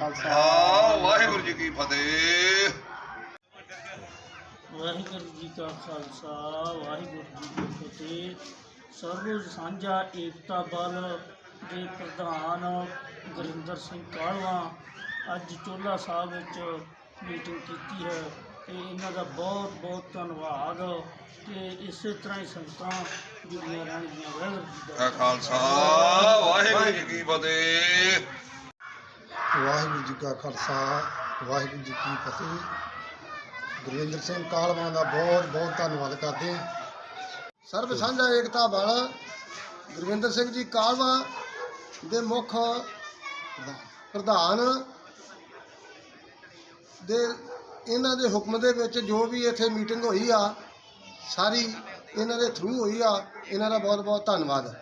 ਖਾਲਸਾ। ਵਾਹਿਗੁਰੂ ਜੀ ਕੀ ਫਤਿਹ। ਵਾਹਿਗੁਰੂ ਜੀ ਕਾ ਖਾਲਸਾ ਵਾਹਿਗੁਰੂ ਜੀ ਕੀ ਫਤਿਹ। ਸਰਬ ਸਾਂਝਾ ਏਕਤਾ ਬਲ ਦੇ ਪ੍ਰਧਾਨ ਗੁਰਿੰਦਰ ਸਿੰਘ ਕਾਲਵਾ ਅੱਜ ਚੋਲਾ ਸਾਹਿਬ ਵਿੱਚ ਮੀਟਿੰਗ ਕੀਤੀ ਹੈ ਤੇ ਇਹਨਾਂ ਦਾ ਬਹੁਤ ਬਹੁਤ ਧੰਨਵਾਦ ਕਿ ਇਸੇ ਤਰ੍ਹਾਂ ਹੀ ਸੰਗਤਾਂ ਜੁੜੀਆਂ ਰਹਿਣਗੀਆਂ। ਵਾਹਿਗੁਰੂ ਜੀ ਕਾ ਦਾ ਖਾਲਸਾ। ਵਾਹਿਗੁਰੂ ਜੀ ਕੀ ਫਤਿਹ। ਵਾਹਿਗੁਰੂ ਜੀ ਕਾ ਖਾਲਸਾ ਵਾਹਿਗੁਰੂ ਜੀ ਕੀ ਫਤਿਹ। ਗੁਰਵਿੰਦਰ ਸਿੰਘ ਕਾਲਵਾਂ ਦਾ ਬਹੁਤ ਬਹੁਤ ਧੰਨਵਾਦ ਕਰਦੇ ਹਾਂ। ਸਰਬ ਸਾਂਝਾ ਏਕਤਾ ਬਲ ਗੁਰਵਿੰਦਰ ਸਿੰਘ ਜੀ ਕਾਲਵਾ ਦੇ ਮੁੱਖ ਪ੍ਰਧਾਨ ਦੇ ਇਹਨਾਂ ਦੇ ਹੁਕਮ ਦੇ ਵਿੱਚ ਜੋ ਵੀ ਇੱਥੇ ਮੀਟਿੰਗ ਹੋਈ ਆ ਸਾਰੀ ਇਹਨਾਂ ਦੇ ਥਰੂ ਹੋਈ ਆ ਇਹਨਾਂ ਦਾ ਬਹੁਤ ਬਹੁਤ ਧੰਨਵਾਦ।